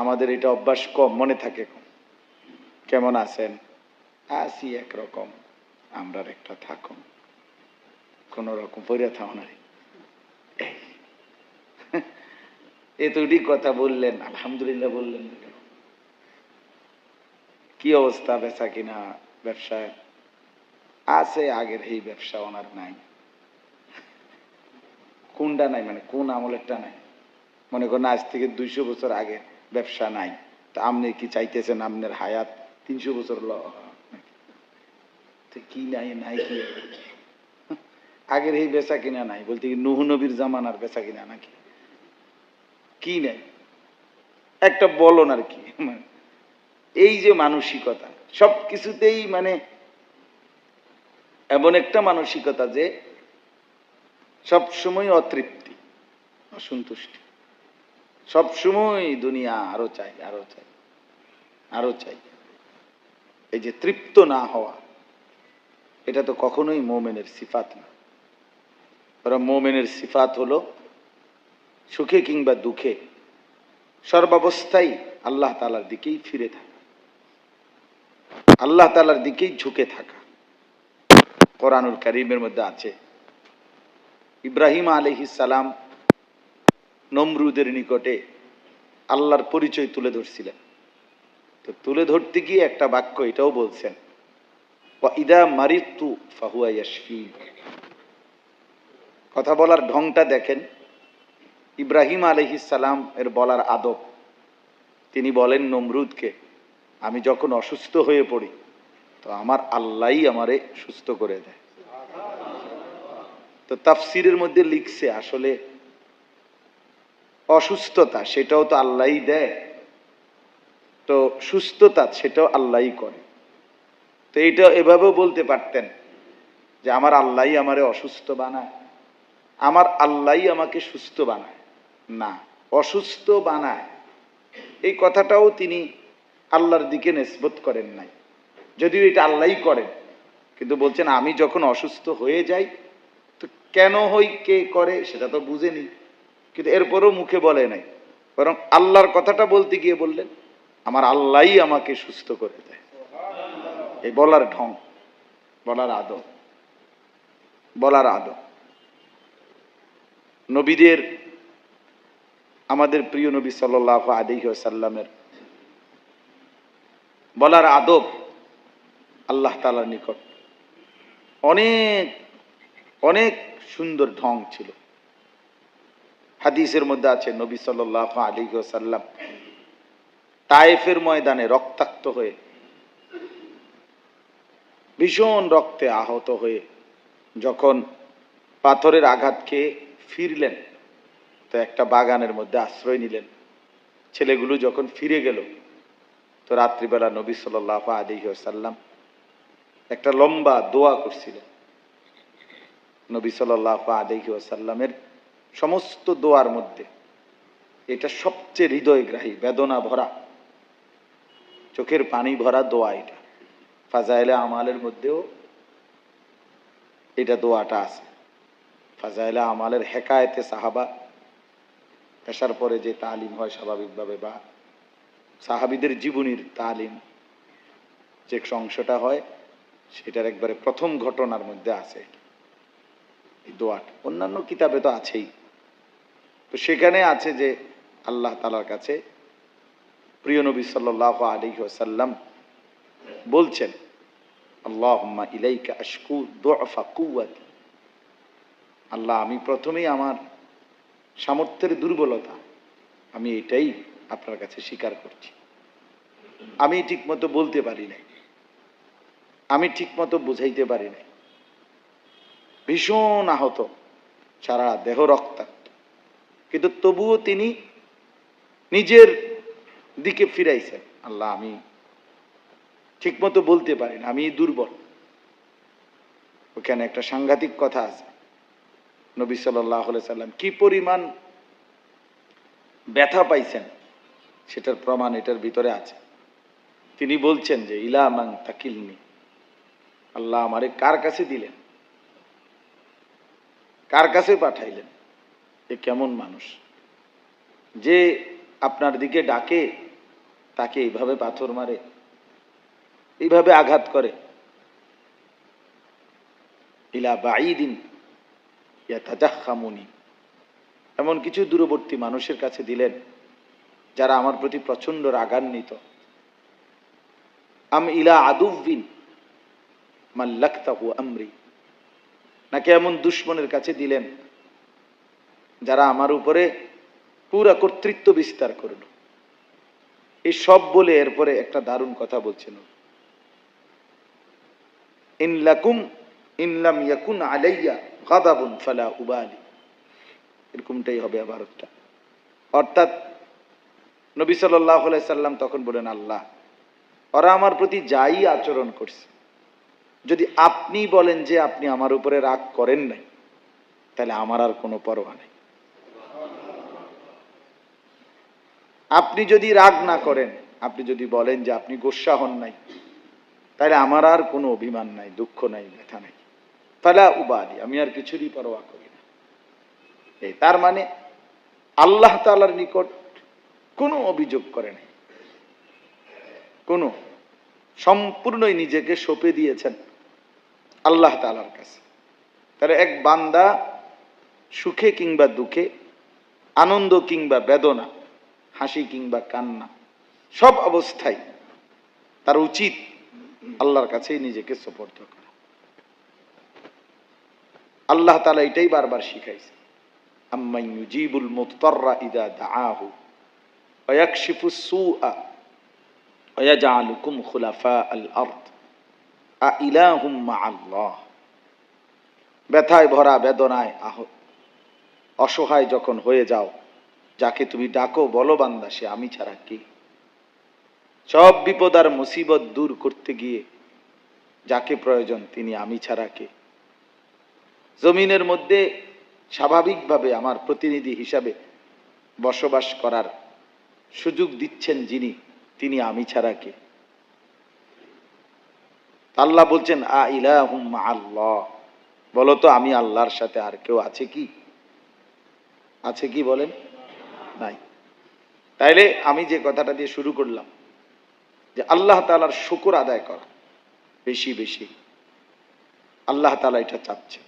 আমাদের এটা অভ্যাস কম, মনে থাকে কেমন আছেন? আসি একরকম আমরা একটা থাকুন। কোন রকম পইরা থাও নাই এ তো এটি কথা বললেন, আলহামদুলিল্লাহ বললেন। কি অবস্থা, বেচা কিনা ব্যবসায় আছে আগের এই ব্যবসা, ওনার নাই। কোনটা নাই মানে কোন আমলেরটা নাই? মনে করেন আজ থেকে দুইশো বছর আগে ব্যবসা নাই। তা আপনি কি চাইতেছেন আপনার হায়াত? তিনশো বছর ল। কি নাই নাই কি? আগের এই বেচা কিনা নাই, বলতে কি নুহ নবীর জামানার বেচা কিনা নাকি? কি নাই? একটা বলন আর কি। এই যে মানসিকতা, সব কিছুতেই মানে এমন একটা মানসিকতা যে সব সময় অতৃপ্তি, অসন্তুষ্টি। সব সময় দুনিয়া আরও চাই আরও চাই আরও চাই। এই যে তৃপ্ত না হওয়া, এটা তো কখনোই মোমেনের সিফাত না। ওরা মোমেনের সিফাত হলো সুখে কিংবা দুঃখে সর্বাবস্থায় আল্লাহ তালার দিকেই ফিরে থাকা। আল্লাহ তালার দিকেই ঝুঁকে থাকা। কোরআনুল করিমের মধ্যে আছে, ইব্রাহিম সালাম নমরুদের নিকটে আল্লাহর পরিচয় তুলে ধরছিলেন। তো তুলে ধরতে গিয়ে একটা বাক্য এটাও বলছেন ইদা মারিতু ফাহুয়া ইয়াশফিন কথা বলার ঢংটা দেখেন, ইব্রাহিম সালাম এর বলার আদব। তিনি বলেন, নমরুদকে, আমি যখন অসুস্থ হয়ে পড়ি, তো আমার আল্লাহই আমারে সুস্থ করে দেয়। তো তাফসিরের মধ্যে লিখছে, আসলে অসুস্থতা, সেটাও তো আল্লাহই দেয়। তো সুস্থতা, সেটাও আল্লাহই করে। তো এইটা এভাবেও বলতে পারতেন যে আমার আল্লাহই আমারে অসুস্থ বানায়। আমার আল্লাহই আমাকে সুস্থ বানায়। না, অসুস্থ বানায়। এই কথাটাও তিনি আল্লাহর দিকে নেসবত করেন নাই। যদিও এটা আল্লাহই করেন, কিন্তু বলছেন, আমি যখন অসুস্থ হয়ে যাই, তো কেন হই কে করে? সেটা তো বুঝেনি। কিন্তু এরপরও মুখে বলে নাই। বরং আল্লাহর কথাটা বলতে গিয়ে বললেন, আমার আল্লাহই আমাকে সুস্থ করে দেয়। এই বলার ঢং, বলার আদব বলার আদব। নবীদের, আমাদের প্রিয় নবী সাল্লাহ আলী সাল্লামের বলার আদব আল্লাহ তালার নিকট। অনেক অনেক সুন্দর ঢং ছিল। হাদিসের মধ্যে আছে, নবী সাল্লাহ আলী সাল্লাম তায়েফের ময়দানে রক্তাক্ত হয়ে, ভীষণ রক্তে আহত হয়ে যখন পাথরের আঘাত খেয়ে ফিরলেন, তো একটা বাগানের মধ্যে আশ্রয় নিলেন। ছেলেগুলো যখন ফিরে গেল, তো রাত্রিবেলা নবী সাল্লাহ আলী সাল্লাম একটা লম্বা দোয়া করছিলেন। নবী সাল্লাহ আলী সাল্লামের সমস্ত দোয়ার মধ্যে এটা সবচেয়ে হৃদয়গ্রাহী বেদনা ভরা চোখের পানি ভরা দোয়া এটা। ফাজাইলে আমালের মধ্যেও এটা দোয়াটা আছে। ফাজাইলে আমালের হেকায়েতে সাহাবা, পেশার পরে যে তালিম হয় স্বাভাবিকভাবে বা সাহাবিদের জীবনীর তালিম, যে অংশটা হয়, সেটার একবারে প্রথম ঘটনার মধ্যে আছে। এই দোয়াটা। অন্যান্য কিতাবে তো আছেই। তো সেখানে আছে যে আল্লাহ তালার কাছে প্রিয় নবী সাল্লাহ আলী সাল্লাম বলছেন আল্লাহ ইলাইকা আল্লাহ, আমি প্রথমেই আমার সামর্থ্যের দুর্বলতা, আমি এটাই আপনার কাছে স্বীকার করছি। আমি ঠিকমতো বলতে পারি নাই। আমি ঠিকমতো বুঝাইতে পারি নাই। ভীষণ আহত, সারা দেহ রক্তাক্ত। কিন্তু তবুও তিনি নিজের দিকে ফিরাইছেন। আল্লাহ আমি ঠিকমতো বলতে পারি না আমি দুর্বল। ওখানে একটা সাংঘাতিক কথা আছে। নবী সাল্লাহ সাল্লাম কি পরিমাণ ব্যথা পাইছেন, সেটার প্রমাণ এটার ভিতরে আছে। তিনি বলছেন যে ইলামাং তাকিলনি। আল্লাহ আমারে কার কাছে দিলেন? কার কাছে পাঠাইলেন? এ কেমন মানুষ। যে আপনার দিকে ডাকে, তাকে এইভাবে পাথর মারে, এইভাবে আঘাত করে। ইলা বাঈদিন ইয়াতাজাখামুনি। এমন কিছু দূরবর্তী মানুষের কাছে দিলেন, যারা আমার প্রতি প্রচণ্ড রাগান্বিত। আম ইলা আদুবিন মাল্লাক্তাহু আমরি। নাকি এমন দুশ্মনের কাছে দিলেন যারা আমার উপরে পুরা কর্তৃত্ব বিস্তার করল। এই সব বলে এরপরে একটা দারুণ কথা বলছেন ইনলাকুম ইনলাম ইয়াকুন আলাইয়া গাদাবুন ফালা উবালি। এরকমটাই হবে আবারটা অর্থাৎ নবী সাল্লাহ সাল্লাম তখন বলেন, আল্লাহ, ওরা আমার প্রতি যাই আচরণ করছে, যদি আপনি বলেন যে আপনি আমার উপরে রাগ করেন নাই, তাহলে আমার আর কোনো পরোয়া নেই। আপনি যদি রাগ না করেন, আপনি যদি বলেন যে আপনি গোসা হন নাই, তাহলে আমার আর কোনো অভিমান নাই, দুঃখ নাই, ব্যথা নাই। তাহলে উবালি আমি আর কিছুরই পরোয়া করি না। এই, তার মানে আল্লাহ তালার নিকট কোনো অভিযোগ করে নাই। কোনো, সম্পূর্ণই নিজেকে সঁপে দিয়েছেন আল্লাহ তালার কাছে। তাহলে এক বান্দা সুখে কিংবা দুঃখে, আনন্দ কিংবা বেদনা হাসি কিংবা কান্না, সব অবস্থায় তার উচিত আল্লাহর কাছেই নিজেকে সোপর্দ করা আল্লাহ তালা এটাই বারবার শিখাইছে মুত্তাররা ইদা ওয়া খুলাফা ব্যথায় ভরা, বেদনায় আহ, অসহায় যখন হয়ে যাও যাকে তুমি ডাকো, বলো বান্দা, সে আমি ছাড়া কে? সব বিপদ আর মুসিবত দূর করতে গিয়ে যাকে প্রয়োজন তিনি আমি ছাড়া কে? জমিনের মধ্যে স্বাভাবিকভাবে আমার প্রতিনিধি হিসাবে বসবাস করার সুযোগ দিচ্ছেন যিনি, তিনি আমি ছাড়া কে? আল্লাহ বলছেন, আ ইলাহুম আল্লাহ বলো তো, আমি আল্লাহর সাথে আর কেউ আছে কি? আছে কি বলেন? তাইলে আমি যে কথাটা দিয়ে শুরু করলাম, যে আল্লাহ তালার শুকুর আদায় করা, বেশি বেশি। আল্লাহ তালা এটা চাচ্ছে।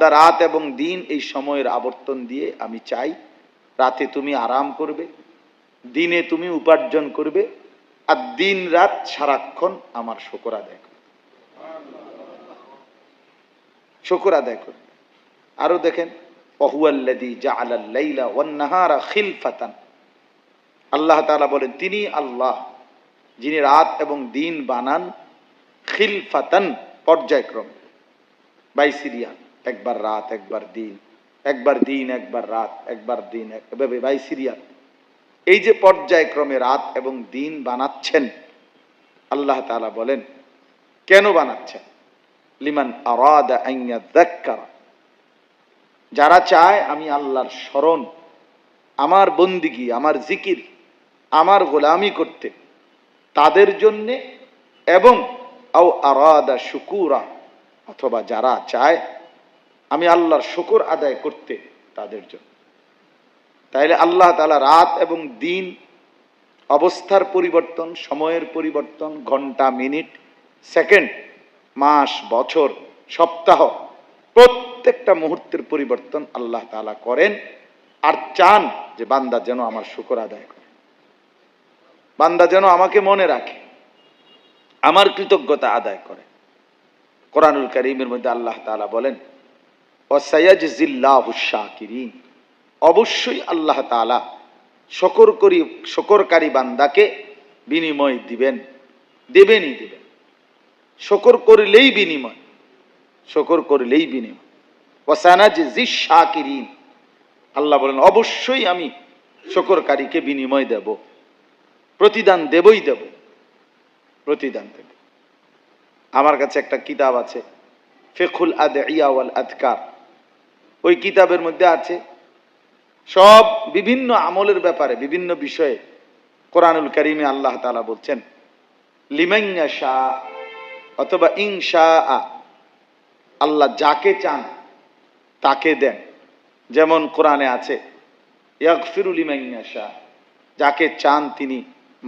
রাত এবং দিন এই সময়ের আবর্তন দিয়ে আমি চাই, রাতে তুমি আরাম করবে, দিনে তুমি উপার্জন করবে, আর দিন রাত সারাক্ষণ আমার শকর আদায় করবে শকর আদায় করবে আরও দেখেন আল্লাহ বলেন, তিনি আল্লাহ, যিনি রাত এবং দিন বানান খিলফাতান পর্যায়ক্রমে। বাইসিরিয়া, একবার রাত, একবার দিন একবার দিন, একবার রাত, একবার দিন, এভাবে বাইসিরিয়া। এই যে পর্যায়ক্রমে রাত এবং দিন বানাচ্ছেন, আল্লাহ তাআলা বলেন, কেন বানাচ্ছেন? লিমান আরাদা যারা চায় আমি আল্লাহর স্মরণ, আমার বন্দিগি, আমার জিকির, আমার গোলামি করতে, তাদের জন্যে এবং আও আরাদা শুকুরা, অথবা যারা চায় আমি আল্লাহর শুকুর আদায় করতে তাদের জন্য। তাইলে আল্লাহ তালা রাত এবং দিন, অবস্থার পরিবর্তন, সময়ের পরিবর্তন, ঘণ্টা, মিনিট, সেকেন্ড মাস, বছর, সপ্তাহ, প্রত্যেকটা মুহূর্তের পরিবর্তন আল্লাহ তালা করেন আর চান যে বান্দা যেন আমার শুকর আদায় করে। বান্দা যেন আমাকে মনে রাখে, আমার কৃতজ্ঞতা আদায় করে। কোরআনুল করিমের মধ্যে আল্লাহ তালা বলেন শাকিরিন অবশ্যই আল্লাহ তালা শকর করি শকরকারী বান্দাকে বিনিময় দিবেন, দেবেনই দিবেন। শকর করলেই বিনিময়। শকর করলেই বিনিময়। ওসানাজ জি শাকিরিন। আল্লাহ বলেন, অবশ্যই আমি শকরকারীকে বিনিময় দেব। প্রতিদান দেবই দেব। প্রতিদান দেব। আমার কাছে একটা কিতাব আছে ফেখুল আদ ইয়াওয়াল আদকার। ওই কিতাবের মধ্যে আছে, সব বিভিন্ন আমলের ব্যাপারে, বিভিন্ন বিষয়ে কোরআনুল করিমে আল্লাহ তালা বলছেন লিমাইয়া শাহ অথবা ইংশা আল্লাহ যাকে চান তাকে দেন। যেমন কোরআনে আছে ইয়াগফিরুল ইমাইয়াশা যাকে চান তিনি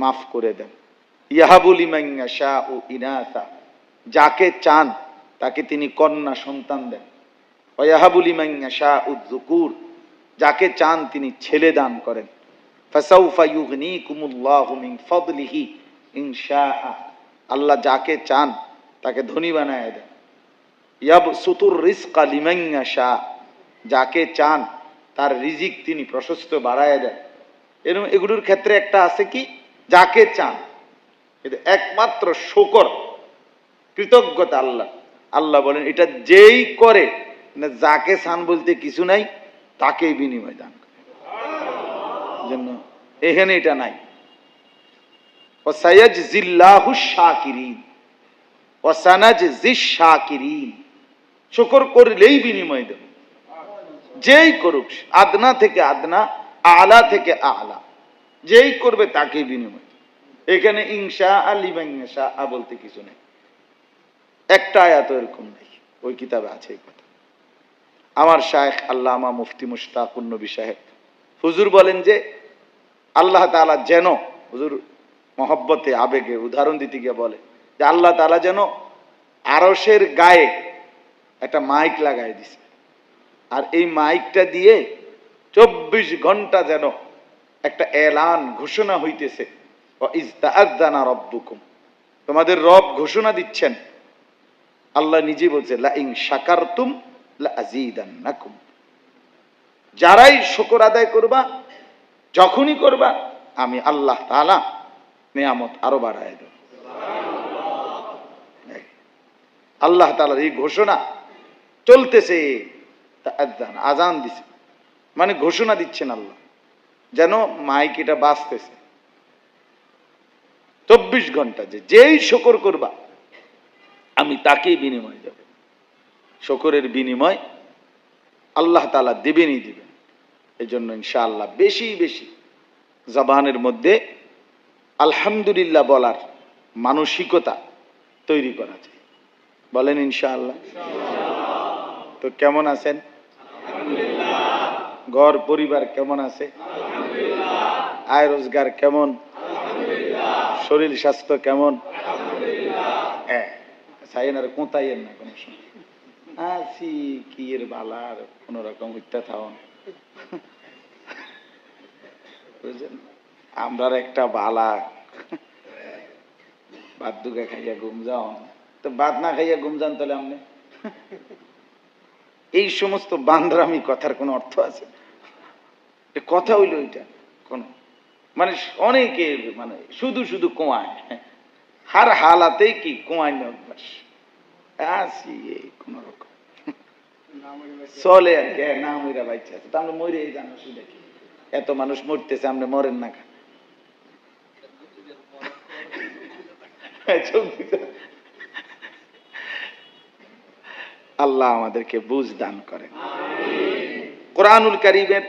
মাফ করে দেন। ইয়াহাবুল ইমাইয়াশা ও ইনাসা, যাকে চান তাকে তিনি কন্যা সন্তান দেন। ওয়াহাবুল ইমাইয়াশা যাকে চান তিনি ছেলে দান করেন। ফাসাউফা ইউগনিকুমুল্লাহু মিন ফাদলিহি আল্লাহ যাকে চান তাকে ধনী বানায় দেন ইয়াব সুতুর রিজকা লিমান ইয়াশা, যাকে চান, তার রিজিক তিনি প্রশস্ত বাড়ায় দেন। এরকম এগুলোর ক্ষেত্রে একটা আছে কি? যাকে চান। কিন্তু একমাত্র শকর, কৃতজ্ঞতা আল্লাহ। আল্লাহ বলেন, এটা যেই করে, না যাকে চান বলতে কিছু নাই, তাকেই বিনিময় দান জন্য এখানে এটা নাই। ওসায়াজ জিল্লাহু শাকিরিন। ওসানাজ শুকর করলেই বিনিময় দেব। যেই করুক আদনা থেকে আদনা, আলা থেকে আলা। যেই করবে তাকে বিনিময় এখানে ইংসা আলিবাংসা আ বলতে কিছু নেই। একটা আয়াত এরকম নেই। ওই কিতাবে আছে কথা। আমার শায়েখ আল্লামা মুফতি মুশতাকুন নবী সাহেব, হুজুর বলেন যে, আল্লাহ তাআলা যেন, হুজুর মহব্বতে, আবেগে উদাহরণ দিতে গিয়ে বলে যে আল্লাহ তালা যেন আরসের গায়ে একটা মাইক লাগাই দিছে। আর এই মাইকটা দিয়ে চব্বিশ ঘণ্টা যেন একটা এলান ঘোষণা হইতেছে। রব্বুকুম। তোমাদের রব ঘোষণা দিচ্ছেন। আল্লাহ নিজে বলছে লা ইন শাকারতুম লা আযীদান্নাকুম যারাই শুকর আদায় করবা, যখনই করবা, আমি আল্লাহ তাআলা নিয়ামত আরও বাড়ায় দেব। আল্লাহ তাআলার এই ঘোষণা চলতেছে। আজান দিছে। মানে ঘোষণা দিচ্ছেন আল্লাহ, যেন মাইক এটা বাঁচতেছে চব্বিশ ঘণ্টা যে যেই শকর করবা, আমি তাকেই বিনিময় দেব। শকরের বিনিময় আল্লাহ তালা দেবেনই দিবেন। এই জন্য ইনশাআল্লাহ বেশি বেশি জবানের মধ্যে আলহামদুলিল্লাহ বলার মানসিকতা তৈরি করা যায়। বলেন ইনশাআল্লাহ। তো কেমন আছেন? ঘর পরিবার কেমন আছে? আয় রোজগার কেমন? শরীর স্বাস্থ্য কেমন? হ্যাঁ সাইনার কোথায় না কোনো সময়? আছি কি এর বালার কোন রকম হইতে থাউন বুঝলেন? আমরার একটা বালা। ভাত দুগা খাইয়া ঘুম যাও তো ভাত না খাইয়া ঘুম যান তাহলে আপনি এই সমস্ত বান্দরামি কথার কোনো অর্থ আছে? কথা হইল এটা কোন। মানে অনেকে মানে শুধু শুধু কোয়ায়। হার হালাতেই কি কোয়ায় অভ্যাস? আসি এই কোন রকম। চলে আর কি হ্যাঁ, না মইরা আছে। আমরা মরে এত মানুষ মরতেছে আপনি মরেন না দিতে- আল্লাহ আমাদেরকে বুঝ দান করেন। কোরআনুল কারিমের